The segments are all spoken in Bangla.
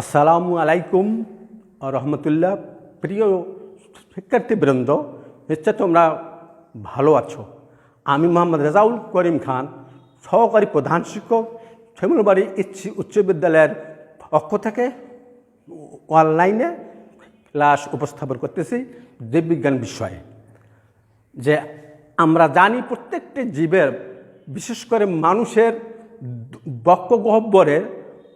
আসসালামু আলাইকুম রহমতুল্লাহ। প্রিয় শিক্ষার্থীবৃন্দ নিশ্চয় তোমরা ভালো আছো। আমি মোহাম্মদ রেজাউল করিম খান, সহকারী প্রধান শিক্ষক শ্যামলবাড়ি উচ্চ বিদ্যালয়ের পক্ষ থেকে অনলাইনে ক্লাস উপস্থাপন করতেছি জীববিজ্ঞান বিষয়ে। যে আমরা জানি প্রত্যেকটি জীবের, বিশেষ করে মানুষের বক্ষ গহ্বরের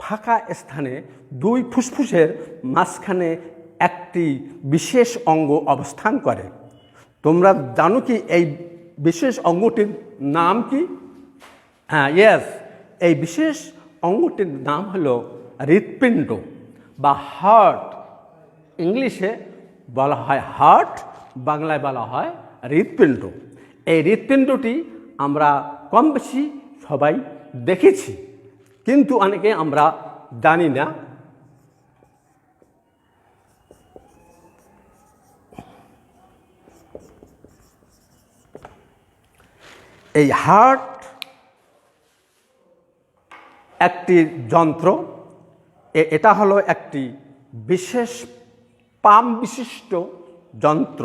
ফাঁকা স্থানে দুই ফুসফুসের মাঝখানে একটি বিশেষ অঙ্গ অবস্থান করে। তোমরা জানো কি এই বিশেষ অঙ্গটির নাম কি? হ্যাঁ ইয়েস এই বিশেষ অঙ্গটির নাম হলো হৃৎপিণ্ড বা হার্ট ইংলিশে বলা হয় হার্ট বাংলায় বলা হয় হৃৎপিণ্ড। এই হৃৎপিণ্ডটি আমরা কম বেশি সবাই দেখেছি, কিন্তু অনেকে আমরা জানি না এই হার্ট একটি যন্ত্র। এটা হলো একটি বিশেষ পাম বিশিষ্ট যন্ত্র।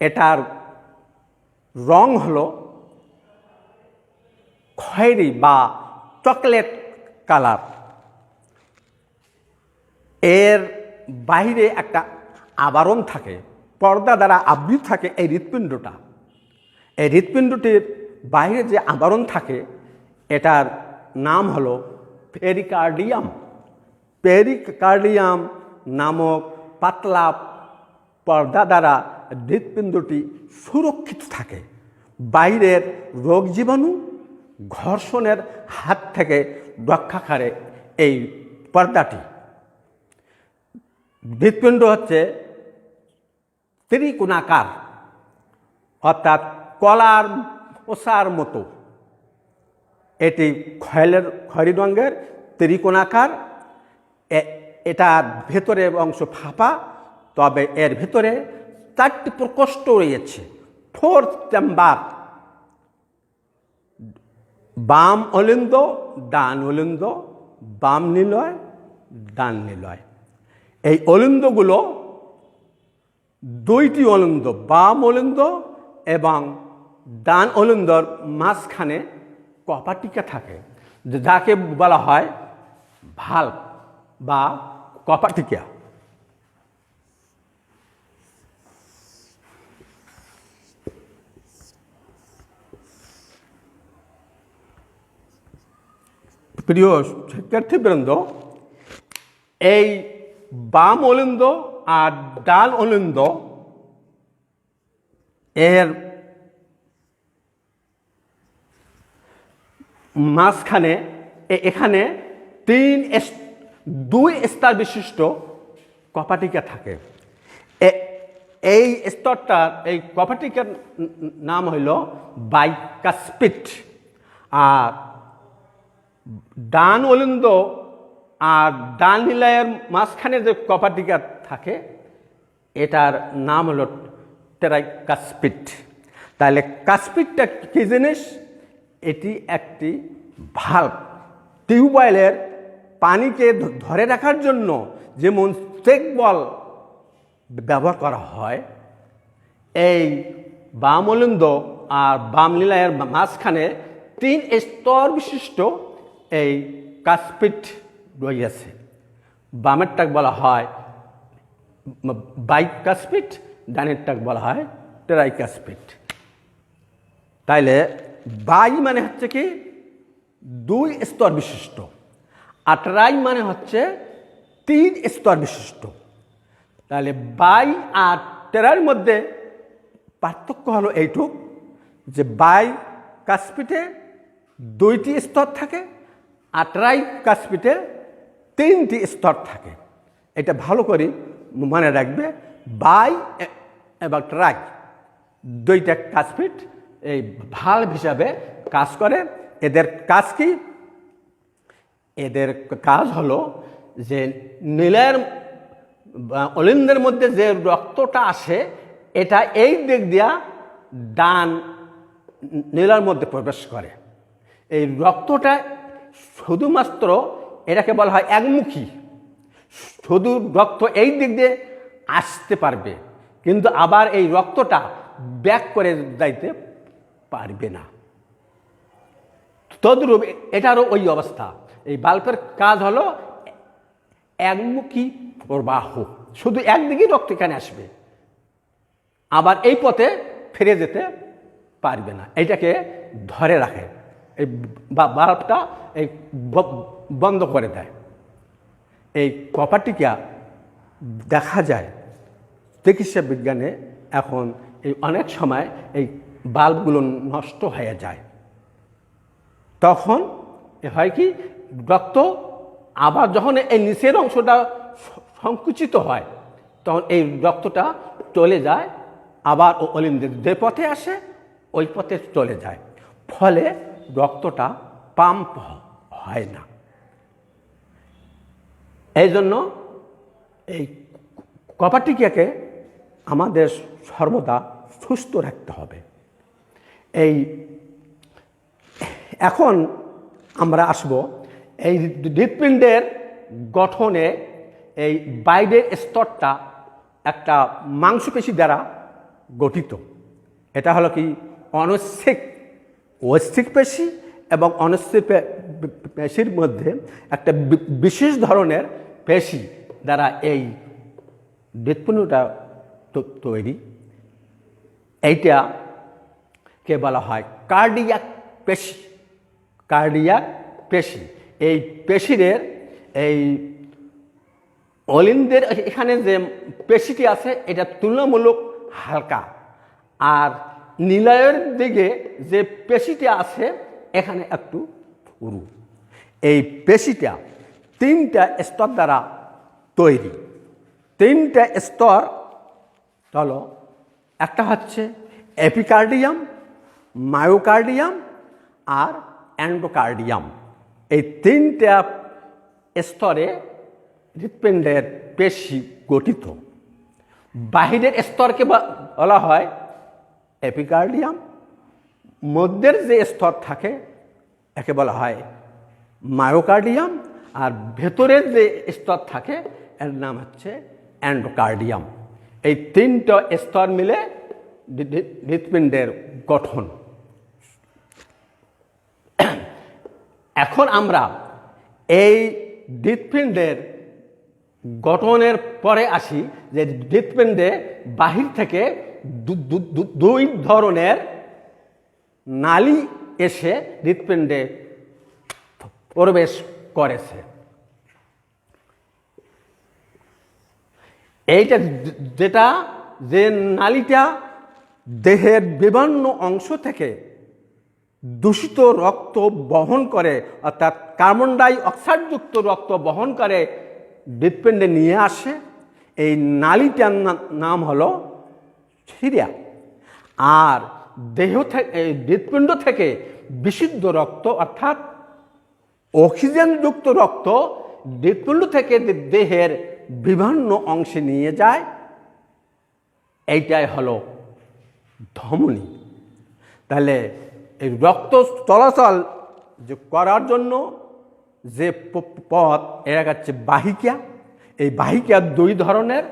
এটার রং হলো খয়েরি বা চকলেট কালার। এর বাইরে একটা আবরণ থাকে, পর্দা দ্বারা আবৃত থাকে এই হৃৎপিণ্ডটা। এই হৃৎপিণ্ডটির বাইরে যে আবরণ থাকে, এটার নাম হলো পেরিকার্ডিয়াম পেরিকার্ডিয়াম নামক পাতলা পর্দা দ্বারা হৃৎপিণ্ডটি সুরক্ষিত থাকে। বাইরের রোগ জীবাণু ঘর্ষণের হাত থেকে রক্ষা করে এই পর্দাটি। হৃৎপিণ্ড হচ্ছে ত্রিকোণাকার, অর্থাৎ কলার ওসার মতো। এটি খয়েলের, খয়রি রঙের ত্রিকোণাকার। এটার ভেতরে অংশ ফাঁপা, তবে এর ভেতরে চারটি প্রকোষ্ঠ রয়েছে। ফোর্থ চেম্বার, বাম অলিন্দ, ডান অলিন্দ, বাম নিলয়, ডান নিলয়। এই অলিন্দগুলো দুইটি অলিন্দ, বাম অলিন্দ এবং ডান অলিন্দর মাঝখানে কপাটিকা থাকে। যাকে বলা হয় ভালো বা কপাটিকা প্রিয় শিক্ষার্থীবৃন্দ এই বাম অলিন্দ আর ডান অলিন্দ এর মাঝখানে এখানে তিন দুই স্তর বিশিষ্ট কপাটিকা থাকে। এই স্তরটার এই কপাটিকার নাম হইল বাইকাসপিট। আর ডান অলিন্দ আর ডান নিলয়ের মাঝখানে যে কপাটিকা থাকে, এটার নাম হলো টেরাই কাসপিট তাহলে কাসপিটটা কী জিনিস? এটি একটি ভাল্ব টিউবওয়েলের পানিকে ধরে রাখার জন্য যেমন চেক বল ব্যবহার করা হয়, এই বাম অলিন্দ আর বাম লীলায়ের মাঝখানে তিন স্তর বিশিষ্ট এই কাসপিট রয়েছে। বামেরটাক বলা হয় বাইক কাসপিট ডানেরটাক বলা হয় টেরাই কাসপিট তাইলে বাই মানে হচ্ছে কি দুই স্তর বিশিষ্ট আর ট্রাই মানে হচ্ছে তিন স্তর বিশিষ্ট। তাহলে বাই আর টেরার মধ্যে পার্থক্য হলো এইটুক যে বাই কাসপিটে দুইটি স্তর থাকে আর ট্রাই কাসপিটে তিনটি স্তর থাকে। এটা ভালো করে মনে রাখবে, বাই এবং ট্রাই দুইটা কাসপিট এই ভাল্ব হিসাবে কাজ করে। এদের কাজ কি? এদের কাজ হলো যে নীলের অলিন্দের মধ্যে যে রক্তটা আসে, এটা এই দিক দিয়া ডান নীলার মধ্যে প্রবেশ করে। এই রক্তটা শুধুমাত্র এটাকে বলা হয় একমুখী। শুধু রক্ত এই দিক দিয়ে আসতে পারবে, কিন্তু আবার এই রক্তটা ব্যাক করে যাইতে পারবে না। তদ্রূপ এটারও ওই অবস্থা। এই বাল্বের কাজ হলো একমুখী প্রবাহ। শুধু একদিকেই রক্ত এখানে আসবে। আবার এই পথে ফিরে যেতে পারবে না। এইটাকে ধরে রাখে। এই বাল্বটা এই বন্ধ করে দেয়। এই কপারটিকা দেখা যায়? চিকিৎসা বিজ্ঞানে এখন এই অনেক সময় এই বাল্বগুলো নষ্ট হয়ে যায়। তখন হয় কি, রক্ত আবার যখন এই নিচের অংশটা সংকুচিত হয়, তখন এই রক্তটা চলে যায়, আবার ও যে পথে আসে, ওই পথে চলে যায়। ফলে রক্তটা পাম্প হয় না। এই জন্য এই কপারটিকাকে আমাদের সর্বদা সুস্থ রাখতে হবে। এই, এখন আমরা আসব এই হৃৎপিণ্ডের গঠনে এই বাইরের স্তরটা একটা মাংসপেশি দ্বারা গঠিত। এটা হলো কি অনস্থিক ঐস্থিক পেশি এবং পে- পেশির মধ্যে একটা বিশেষ ধরনের পেশি দ্বারা এই হৃৎপিণ্ডটা তৈরি। এইটা কে বলা হয়? কার্ডিয়াক পেশি। কার্ডিয়াক পেশি। এই পেশিদের, এই অলিন্দের এখানে যে পেশিটি আছে, এটা তুলনামূলক হালকা। আর নিলয়ের দিকে যে পেশিটি আছে, এখানে একটু উরু এই পেশিটা তিনটা স্তর দ্বারা তৈরি। তিনটা স্তর হলো একটা হচ্ছে এপিকার্ডিয়াম মায়োকার্ডিয়াম আর অ্যান্ডোকার্ডিয়াম এই তিনটা স্তরে হৃৎপিণ্ডের পেশি গঠিত। বাহিরের স্তরকে বলা হয় এপিকার্ডিয়াম। মধ্যের যে স্তর থাকে, একে বলা হয় মায়োকার্ডিয়াম আর ভেতরের যে স্তর থাকে, এর নাম হচ্ছে অ্যান্ডোকার্ডিয়াম এই তিনটা স্তর মিলে হৃৎপিণ্ডের গঠন এখন আমরা এই হৃৎপিণ্ডের গঠনের পরে আসি যে হৃৎপিণ্ডে বাহির থেকে দুই ধরনের নালি এসে হৃৎপিণ্ডে প্রবেশ করেছে। এইটা যেটা যে নালীটা দেহের বিভিন্ন অংশ থেকে দূষিত রক্ত বহন করে, অর্থাৎ কার্বন ডাই অক্সাইডযুক্ত রক্ত বহন করে হৃৎপিণ্ডে নিয়ে আসে। এই নালীটার নাম হলো সিরিয়া আর দেহ থেকে হৃৎপিণ্ড থেকে বিশুদ্ধ রক্ত, অর্থাৎ অক্সিজেনযুক্ত রক্ত হৃৎপিণ্ড থেকে দেহের বিভিন্ন অংশে নিয়ে যায়। এইটাই হলো ধমনী। তাহলে এই রক্ত চলাচল যে করার জন্য যে পথ, এরা হচ্ছে বাহিকা। এই বাহিকা দুই ধরনের,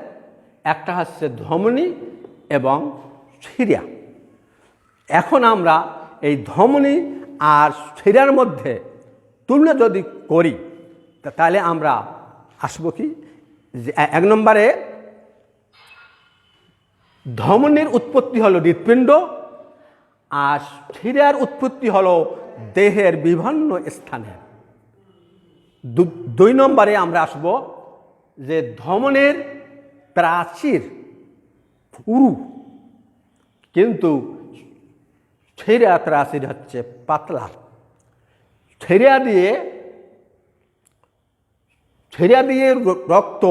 একটা হচ্ছে ধমনী এবং শিরা। এখন আমরা এই ধমনী আর শিরার মধ্যে তুলনা যদি করি তাহলে আমরা আসব কি? যে এক নম্বরে ধমনীর উৎপত্তি হলো হৃৎপিণ্ড, আর শিরার উৎপত্তি হলো দেহের বিভিন্ন স্থানে। দুই নম্বরে আমরা আসব যে ধমনের প্রাচীর পুরু কিন্তু ছেড়া প্রাচীর হচ্ছে পাতলা। ছেড়া দিয়ে ছেড়া দিয়ে রক্ত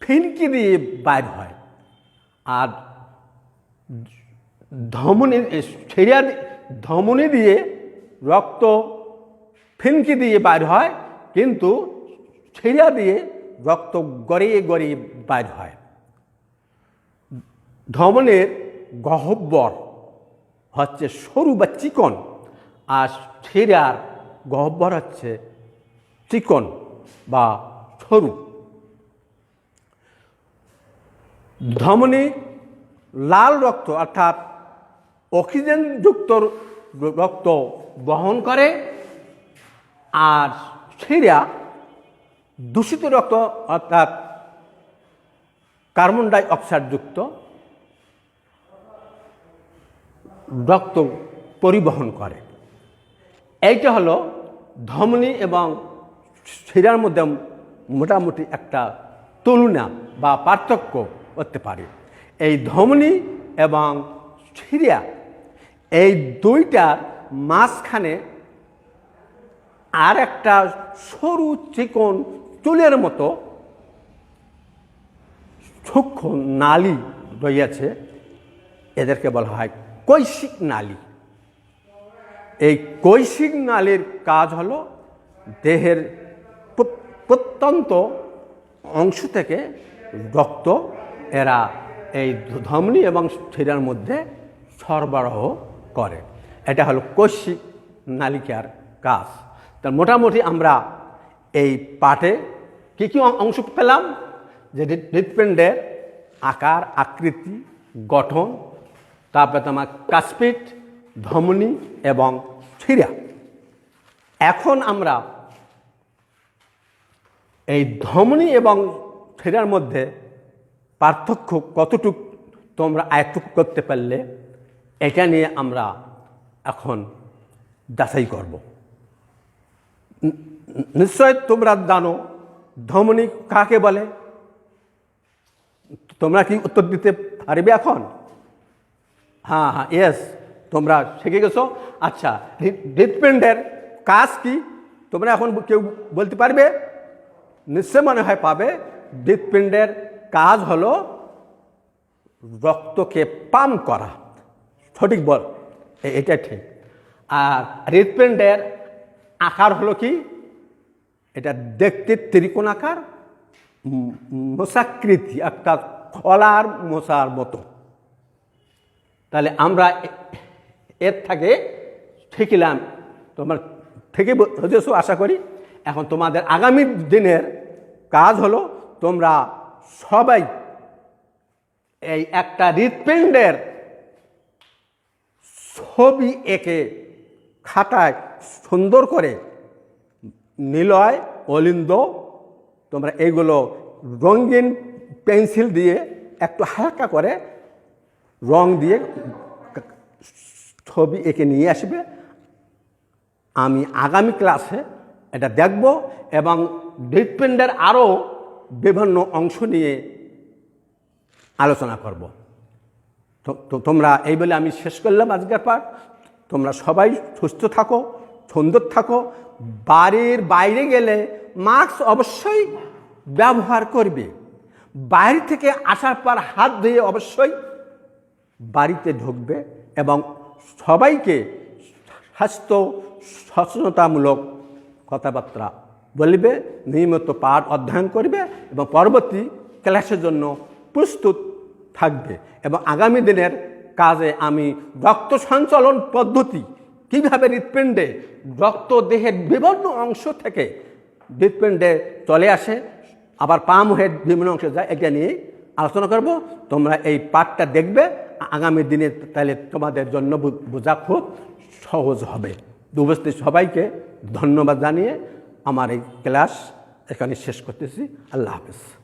ফিনকি দিয়ে বাইর হয়। আর ধমনী ছেড়া ধমনী দিয়ে রক্ত ফিনকি দিয়ে বাইর হয়, কিন্তু ছেড়া দিয়ে রক্ত গড়িয়ে গড়িয়ে বাইর হয়। ধমনের গহব্বর হচ্ছে সরু বা চিকন, আর ছেড়ার গহব্বর হচ্ছে চিকন বা সরু। ধমনী, লাল রক্ত, অর্থাৎ অক্সিজেনযুক্ত রক্ত বহন করে, আর শিরা দূষিত রক্ত, অর্থাৎ কার্বন ডাই অক্সাইডযুক্ত রক্ত পরিবহন করে। এইটা হলো ধমনী এবং শিরার মধ্যে মোটামুটি একটা তুলনা বা পার্থক্য। করতে পারে। এই ধমনী এবং শিরা এই দুইটার মাঝখানে আর একটা সরু চিকন চুলের মতো সূক্ষ্ম নালী রয়েছে। এদেরকে বলা হয় কৈশিক নালী। এই কৈশিক নালীর কাজ হলো দেহের প্রত্যন্ত অংশ থেকে রক্ত এরা এই ধমনী এবং শিরার মধ্যে সরবরাহ করে। এটা হলো কৈশিক নালিকার কাজ। তার মোটামুটি আমরা এই পাঠে কী কী অংশ পেলাম? যে হৃৎপিণ্ডের আকার, আকৃতি, গঠন, তারপরে তোমার কাসপিট, ধমনী এবং শিরা এখন আমরা এই ধমনী এবং শিরার মধ্যে পার্থক্য কতটুক তোমরা আয়ত্ত করতে পারলে, এটা নিয়ে আমরা এখন যাচাই করব। নিশ্চয় তোমরা জানো ধমনী কাকে বলে? তোমরা কি উত্তর দিতে পারবে এখন? হ্যাঁ হ্যাঁ ইয়েস তোমরা শিখে গেছো। আচ্ছা হৃদ- হৃৎপিণ্ডের কাজ কি? তোমরা এখন কেউ বলতে পারবে? নিশ্চয় মনে হয় পাবে। হৃৎপিণ্ডের কাজ হলো রক্তকে পাম্প করা। সঠিক বল। এটা ঠিক। আর হৃৎপিণ্ডের আকার হলো কি? এটা দেখতে ত্রিকোণ আকার মশাকৃতি একটা খলার মশার মতো। তাহলে আমরা এর থেকে শিখিলাম, তোমার থেকে বুঝেছ? আশা করি। এখন তোমাদের আগামী দিনের কাজ হলো তোমরা সবাই এই একটা হৃৎপিণ্ডের ছবি এঁকে খাতায় সুন্দর করে নিলয়, অলিন্দ, তোমরা এইগুলো রঙিন পেন্সিল দিয়ে একটু হালকা করে রং দিয়ে ছবি এঁকে নিয়ে আসবে। আমি আগামী ক্লাসে এটা দেখব এবং হৃৎপিণ্ডের আরও বিভিন্ন অংশ নিয়ে আলোচনা করব। তো তোমরা এই বলে আমি শেষ করলাম আজকের পাঠ। তোমরা সবাই সুস্থ থাকো, সুন্দর থাকো। বাড়ির বাইরে গেলে মাস্ক অবশ্যই ব্যবহার করবে। বাইরে থেকে আসার পর হাত ধুয়ে অবশ্যই বাড়িতে ঢুকবে এবং সবাইকে স্বাস্থ্য সচেতনতামূলক কথাবার্তা বলবে, নিয়মিত পাঠ অধ্যয়ন করবে এবং পরবর্তী ক্লাসের জন্য প্রস্তুত থাকবে। এবং আগামী দিনের কাজে আমি রক্ত সঞ্চালন পদ্ধতি কীভাবে হৃৎপিণ্ডে রক্ত দেহের বিভিন্ন অংশ থেকে হৃৎপিণ্ডে চলে আসে, আবার পাম হয়ে বিভিন্ন অংশে যায়, এটা নিয়ে আলোচনা করব। তোমরা এই পাঠটা দেখবে। আগামী দিনে তাহলে তোমাদের জন্য বোঝা খুব সহজ হবে। দুবস্তি সবাইকে ধন্যবাদ জানিয়ে আমার এই ক্লাস এখানে শেষ করতেছি। আল্লাহ হাফেজ।